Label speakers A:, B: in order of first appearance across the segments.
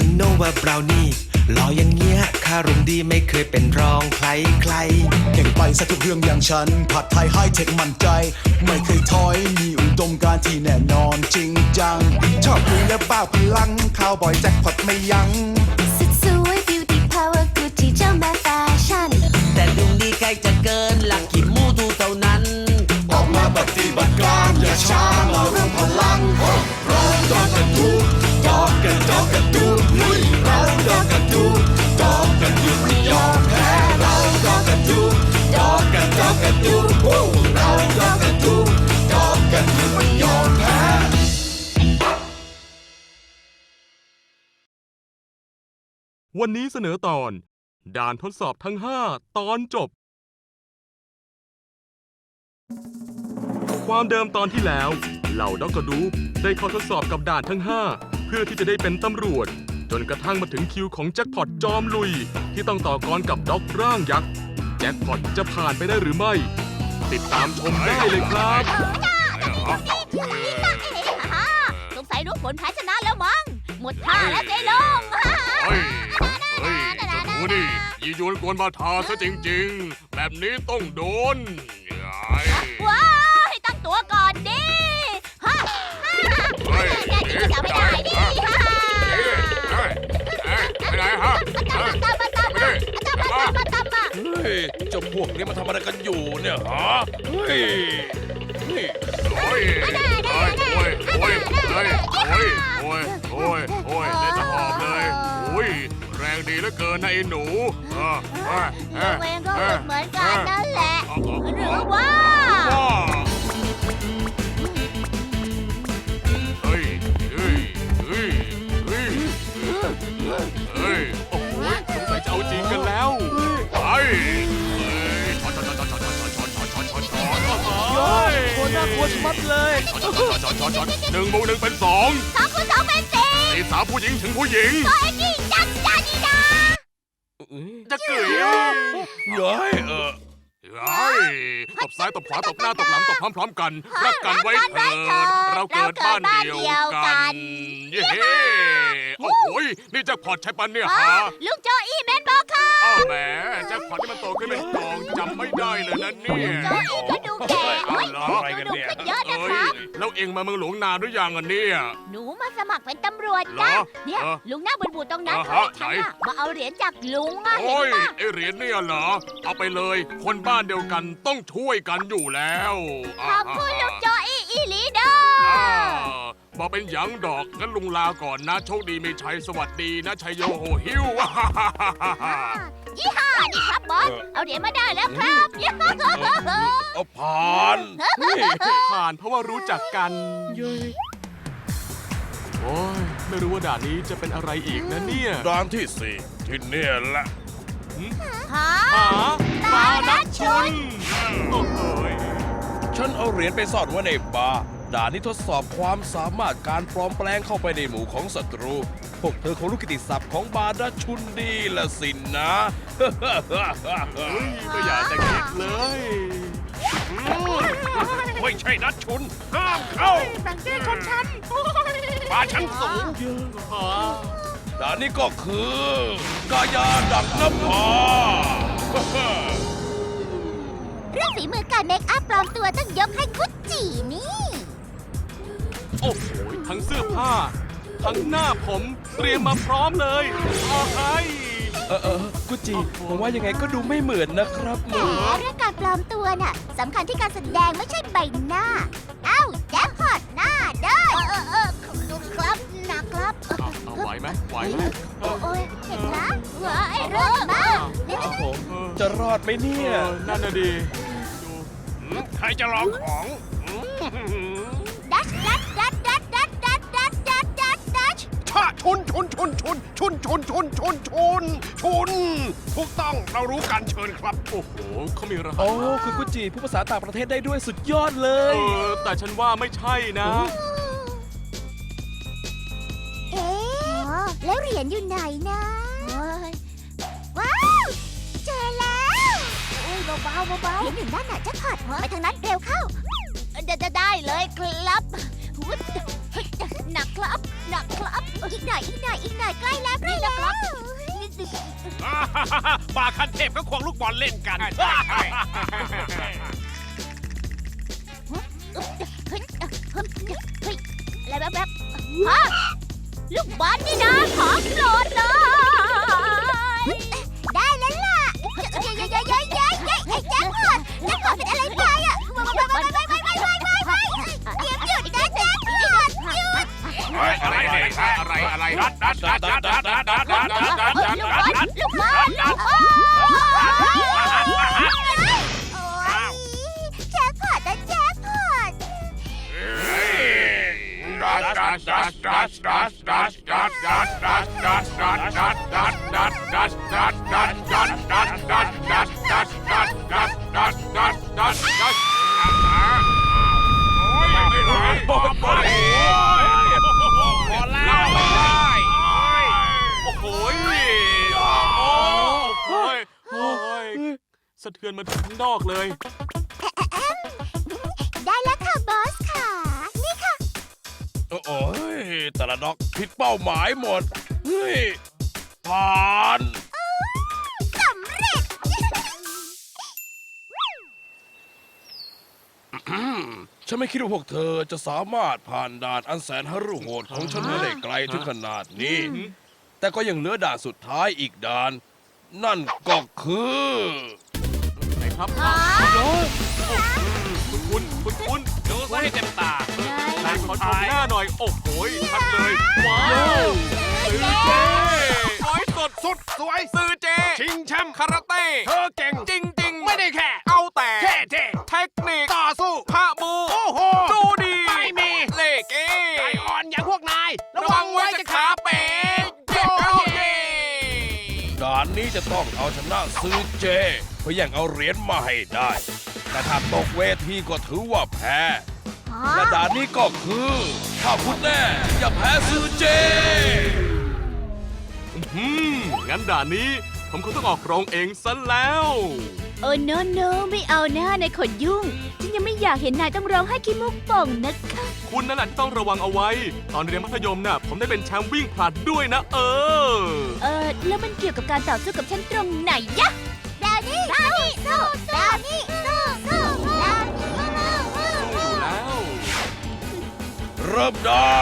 A: อมคาสโนวาบราวนี่หล่ออย่างเงี้ยคารมดีไม่เคยเป็นรองใครใคร
B: เก่งไปซะทุกเรื่องอย่างฉัน ผัดไทยให้เทคมั่นใจ ไม่เคยถอยมีอุดมการณ์ที่แน่นอนจริงจัง ชอบคุยและบ้าพลังข่าวบ่อยแจ็คพอตไม่ยัง้ง
C: สุดสวย beauty power กูที่เจ้าแม่แฟชั่น
D: แต่ดวงดีใกล้จะเกินหลักขีดมูทูเท่านั้น
B: ออกมาปฏิบัติการอย่าช้ามาร่วมพลังเราดอกกันดูดอก
E: วันนี้เสนอตอน ด่านทดสอบทั้ง 5 ตอนจบ ความเดิมตอนที่แล้ว เหล่าด็อกกระดูปได้เข้าทดสอบกับด่านทั้ง 5 เพื่อที่จะได้เป็นตำรวจ จนกระทั่งมาถึงคิวของแจ็คพอตจอมลุย ที่ต้องต่อกรกับด็อกร่างยักษ์แจ็คพอตจะผ่านไปได้หรือไม่ ติดตามชมได้เลยครับ
C: สงสัยรู้ผลแพ้ชนะแล้วมั้ง หมดท่าแล้วเจ๊ลง
E: เฮ้ย เฮ้ยเจ้าหนูนี่ยียวนกวนมาทาซะจริงๆ แบบนี้ต้องโดนไอ้
C: ว้าว ให้ตั้งตัวก่อนดิฮะ
E: เฮ้ย
C: แกจะจับไม่ได้ดิฮะ
E: เฮ้ยเฮ้ยเฮ้ยไปไหนฮะเฮ้ย
C: ตามมาตามมาตามมาตามมาตามมา
F: เฮ้ยเจ้าพวกนี้มันทำอะไรกันอยู่เนี่ยฮะเฮ้ยนี่
E: โอ้ยโอ้ยโอ้ยโอ้ยโอ้ยโอ้ยโอ้ยโอ้ยโอ้ยได้สะหอบเลยโอ้ย แรงดีเหลือเกินนะไอ้หนูเออเออเอ
C: ตัว
E: อ
C: เองก็หลุดเหมือนกันนั่นแหละ
E: เอาเอา
C: หรือ
E: เอา
C: ว่า
E: ว้าเฮ้ยเฮ้ยเฮ้ยเฮ้ยเฮ้ยโอ้โหสงสัยจะเอาจริงกันแล้วไปเฮ้ยช็อตช็อตช็อตช็อตช็อตช็อตช็อตช็อตช็อตช็อตช็อตเฮ้ย
F: โคตรน่ากลัวชะมัดเลย
E: ช็อตช็อตช็อตช็อตช็อตหนึ่งบวกหนึ่งเป็นสอง
C: สองคูณสองเป็นสี่
E: ตีสาวผู้หญิงถึงผู้หญิง
C: ตัวเองนี่จังจังนี่นะ
E: จะเกย
F: เย้ยเออ
E: เฮ้ยตบซ้ายตบขวาตบหน้าตบหลังตบพร้อมๆกันรักกันไว้เถิดเราเกิดบ้านเดียวกันเย้โอ้โหยนี่แจ็คพอตใช่ปะเนี่ย
C: อ๋อ
E: ฮะ
C: ลุงโจอี้แมนบอกค่ะ
E: อ้าวแหมแจ็คพอตนี่มันโตขึ้นเป็นกองจำไม่ได้เลยนะเนี่ย
C: โจอี้ก็ดูแก่
E: เอา
C: เฮ้ย
E: เหรอ
F: อะไรกัน
C: ดู
F: เนี่ย
C: ขึ้นเยอะนะ
E: เอ้
C: ค
E: ย
C: รับ
E: แล้วเองมาเมืองหลวงนานหรือยังอะเนี่ย
C: หนูมาสมัครเป็นตำรวจ
E: เหร
C: จ้ะ
E: อ
C: เนี่ย
E: เออ
C: ลุงหน้าบูดบูดตรงนั้น
E: อ่า
C: เขา
E: ฮะ
C: ให้ฉัน
E: ไหน
C: อะมาเอาเหรียญจากลุงอะเห็
E: โอ้
C: น
E: ย
C: ปะ
E: ไอเหรียญเนี่ยเหรอ เอาไปเลย คนบ้านเดียวกันต้องช่วยกันอยู่แล้ว
C: ขอบคุณลุงโจอี้อีหลีเดอ
E: อ่า
C: ร์
E: บอกเป็นหยังดอกงั้นลุงลาก่อนนะโชคดีมีชัยสวัสดีนะชัยโยโหฮิว
C: ยี่ห้านี่ครับบอส เอาเหรียญมาได้แล้วครับยี่ห้า
F: เอาผ่านนี่
E: ผ่านเพราะว่ารู้จักกันโอ้ยไม่รู้ว่าด่านนี้จะเป็นอะไรอีกนะเนี่ย
F: ด่านที่สี่ที่เนี่ยแหละ
C: หา
E: หาปลานักชุนโอ้โหย
F: ฉันเอาเหรียญไปซ่อนไว้ในบาร์ ด่านนี้ทดสอบความสามารถการปลอมแปลงเข้าไปในหมู่ของศัตรู พวกเธอคงรู้กิตติศัพท์ของบาร์ดัชชุนดีละสินนะ
E: เฮ้ยไม่อยากจะคิดเลย
F: ไม่ใช่นัดชุน ห้ามเข้า
C: แบ่งเจ้คนฉัน
F: บาร์ชั้นสูง
E: หา
F: ด่านนี้ก็คือกายาดักน้ำผา
C: เรื่องฝีมือการเมคอัพปลอมตัวต้องยกให้กุจจีนี่
E: โอ้โหทั้งเสื้อผ้า ทั้งหน้าผมเตรียมมาพร้อมเลยเอาให้
F: เออเออกุจิผมว่ายังไงก็ดูไม่เหมือนนะครับห
C: แห
F: มู
C: มเรื่องการปลอมตัวน่ะสำคัญที่การแสดงไม่ใช่ใบหน้า เอ้าแจ็คพอตหน้าเด้อเออเออครับหนักครับ
E: เอาเอาไหวไหมไหวไหม
C: โอ้โอ้ยเห็นนะว้าไอ้เรื่องมาก
F: ครับผม
E: เออ
F: จะรอดไหมเนี่
E: เอย อนั่นน่ะดีดู
F: ใครจะลองของ
C: ชุ
G: นชุนชุนชุนชุนชุนชุนชุนชุนถูกต้องเรารู้การเชิญครับ
E: โอ้โหเขามีรหัส
F: โอ้คุณกุจิพูดภาษาต่างประเทศได้ด้วยสุดยอดเล
E: เอย อแต่ฉันว่าไม่ใช่นะ
H: เอ๊ะแล้วเหรียญอยู่ไหนนะว้าวเจอแล้วโอ้ยเบาๆเบาๆเหรียญอยู่นั่นน่ะแจ็คพอตไปทางนั้นเร็วเข้าจะได้เลยครับอุ๊ย หนักครับ หนักครับ อีกหน่อยอีกหน่อยอีกหน่อยใกล้แล้วใกล้แล้วครับ
G: บาคันเทพก็ควงลูกบอลเล่นกัน
H: เฮ้ยเฮ้ยเฮ้ยอะไรแบบแบบฮะลูกบอลนี่นะของโปรดเลย อะไรอะไร
G: อะไรรัดรัดรัดรัดรัดรัดรัดรัดรัดรัดรัด
H: ลูก
G: รั
H: บอ
G: ด
H: ลลูกบอลลูกบอลโอ้ยแจ็คพอตนะแจ็คพอต
G: พอแล้ว
E: โอ้โหยโอ้โหยโอ้ยสะเทือนมาถึงข้างนอกเลย
H: ได้แล้วค่ะบอสค่ะ นี่ค่ะ
F: โอ้ยแต่ละดอกผิดเป้าหมายหมด เฮ้ย ผ่าน
H: สำเร็จ
F: ฉันไม่คิดว่าพวกเธอจะสามารถผ่านด่านอันแสนหฤโหดของฉันมาได้ไกลถึงขนาดนี้ แต่ก็ยังเหลือด่านสุดท้ายอีกด่าน นั่นก็คือ
E: ไหน ครับ
H: อ๋อ
E: คุณคุณคุณคุณ
G: ดูซะให้เต็มตา
E: ไหนขอชมหน้าหน่อย โอ้โหยชัดเลย ว้าวซื้อเจสวยสด
G: สุดสวย
E: ซื้อเจ
G: ชิงแชมป์
E: คาราเต้
G: เธอเก่ง
E: จริงจริงๆ
G: ไม่ได้แค่
E: เอาแต่
G: เท่เท่
E: เทคนิค
G: ต่อสู้
E: พระบู
G: โอ้โห
E: ดูดี
G: ไม่มี
E: เล่เก้
G: ใจอ่อนอย่างพวกนาย
E: ระวังไว้จะขาเป๋เย้เย้
F: ด่านนี้จะต้องเอาชนะซื้อเจ เพื่อแย่งเอาเหรียญมาให้ได้ แต่ถ้าตกเวทีก็ถือว่าแพ้และด่านนี้ก็คือ ถ้าคุณแน่อย่าแพ้ซื้อเจ
E: อืมงั้นด่านนี้ผมคงต้องออกโรงเองซะแล้ว
C: โอ้โนโนไม่เอาหน้าในขนยุ่ง ฉันยังไม่อยากเห็นนายต้องร้องให้ขี้มุกป่องนะคะ
E: คุณนั่นแหละที่ต้องระวังเอาไว้ ตอนเรียนมัธยมน่ะ ผมได้เป็นแชมป์วิ่งผลัดด้วยนะ เออ
C: เออแล้วมันเกี่ยวกับการต่อสู้กับฉันตรงไหนยะ
H: ดาวนี่ สู้สู้ดาวนี่สู้สู้ดาวนี่สู้สู้
E: อยู่แล้ว
F: เริ่มได้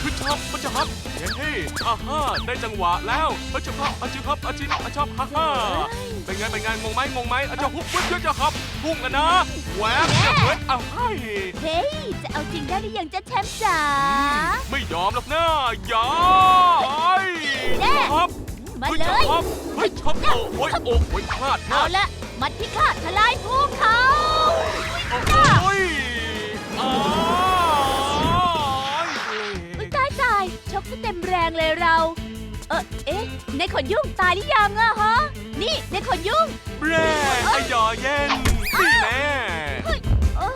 E: คือชอบมันจะฮับเฮ้ยอ่าฮ่าได้จังหวะแล้วเฮ้ยจะฮับอาจิครับอาจิอาชอบฮ่าฮ่าเป็นไงเป็นไงงงไหมงงไหมอาจจะฮุบเพื่อจะฮับพุ่งกันนะแหวกจะเหมือนอะให้
C: เฮ้ย จะเอาจริงได้หรือยังจะแชมป์จ๋า
E: ไม่ยอมหรอกนะอย่าไอ้
C: แน่
E: ฮับ
C: มา
E: ฮ้
C: เลย
E: จะฮับเฮ้ ยชอบโอ้โอ้ยโอ้ยพลาดพ
C: เอา
E: ลาด
C: ละมัดพิฆาตทลายภูเขา
E: โอ้ยอ้า
C: อุ๊ยตายตายชกซะเต็มแรงเลยเรา เออเอ๊ะในขนยุ่งตายหรือยังอะฮะ นี่ในขนยุ่ง
E: แบร่ไอ้ยอเย็นนี่แน่
C: เอ้ย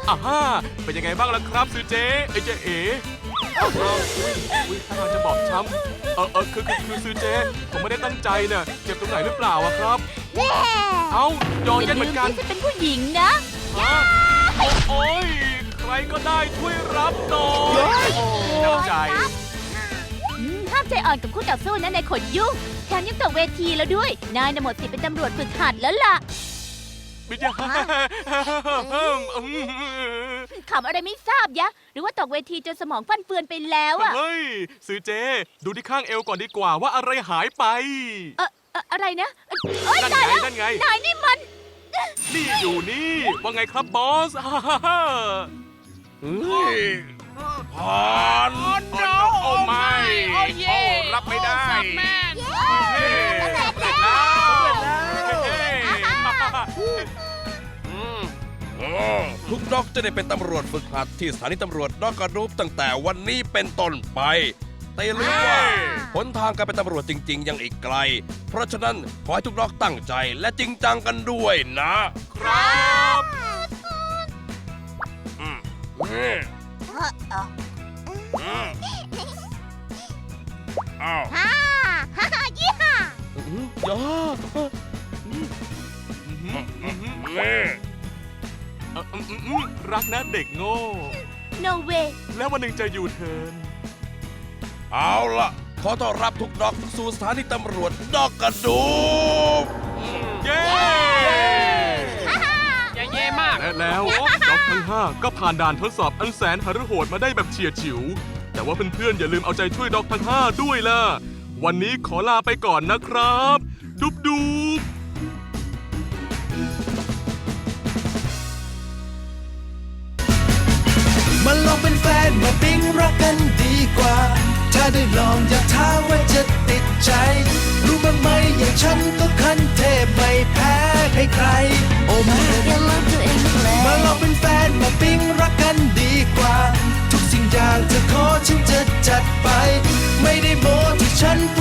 E: อ่าฮ่าเป็นยังไงบ้างล่ะครับซือเจ๊ไอ้เจ๊เอ๋ อออุ้ยอุ้ยถ้าทางจะบอกช้ำเออเออคือคือคือซื้อเจ๊ผมไม่ได้ตั้งใจเนี่ยเจ็บตรงไหนหรือเปล่าอะครับเอ้ายอ
C: อย่า
E: เย็นเห
C: ลื
E: มือนกัน
C: ที่ฉันเป็นผู้หญิงนะ
E: ฮะโอ้โอ้ยใครก็ได้ช่วยรับหน่อยโอ้น้ำใจ
C: อืมห้ามใจอ่อนกับคู่ต่อสู้นะในขนยุ่งแถมยังตกเวทีแล้วด้วย นายน่ะหมดสิทธิ์เป็นตำรวจฝึกหัดแล้วล่ะ
E: ไม่ใช่
C: ขำอะไรไม่ทราบยะ หรือว่าตกเวทีจนสมองฟันเฟือนไปแล้วอะ
E: เฮ้ยซื้อเจ๊ดูที่ข้างเอวก่อนดีกว่าว่าอะไรหายไป
C: เออเอ่ออะไรนะเอ้ยเอ้ย
E: นั่น
C: ตาย
E: ไง
C: แล้ว
E: นั่นไง
C: นายนี่มัน
E: นี่อยู่นี่ ว่าไงครับบอสฮ่าฮ่าฮ่า
F: เฮ้ยผ่าน
E: โอ้โอ้ไม่ โอ้รับไม่ได้เฮ้สำเร็จแล้วเฮ้
F: เออ ทุกด็อกจะได้เป็นตำรวจฝึกหัดที่สถานีตำรวจนอกกระรูปตั้งแต่วันนี้เป็นต้นไปแต่แต่อย่าลืมว่าหนทางการเป็นตำรวจจริง ๆ ยังอีกไกล เพราะฉะนั้นขอให้ทุกด็อกตั้งใจและจริงจังกันด้วยนะ
E: ครับ
F: อืมอืมอืมอ้าว
H: ฮ่าฮ่าฮ่ายี่ห้า
F: ยอด
E: อื้อหืออื้อหือ
F: นี่
E: เอ่ออื้ออื้ออื้อรักนะเด็กโง่
C: no way
E: แล้ววันหนึ่งจะอยู่เทิร์น
F: เอาล่ะ ขอต้อนรับทุกด็อกสู่สถานีตำรวจดอกกระดูก
E: เย้เย้มาก และแล้วด็อกทั้ง 5 ก็ผ่านด่านทดสอบอันแสนหฤโหดมาได้แบบเฉียดฉิว แต่ว่าเพื่อนๆอย่าลืมเอาใจช่วยด็อกทั้ง 5 ด้วยล่ะ วันนี้ขอลาไปก่อนนะครับ ดุบดุบ
B: มาลองเป็นแฟนมาปิ๊งรักกันดีกว่า ถ้าได้ลองอย่าท้าว่าจะติดใจ รู้บ้างไหมอย่างฉันก็คันเทพไม่แพ้ใครๆโอ้มา
H: อย่าลืมตัวเองเลย
B: มาลองเป็นแฟนมาปิ๊งรักกันดีกว่า ทุกสิ่งอย่างเธอขอฉันจะจัดไป ไม่ได้โมที่ฉันพู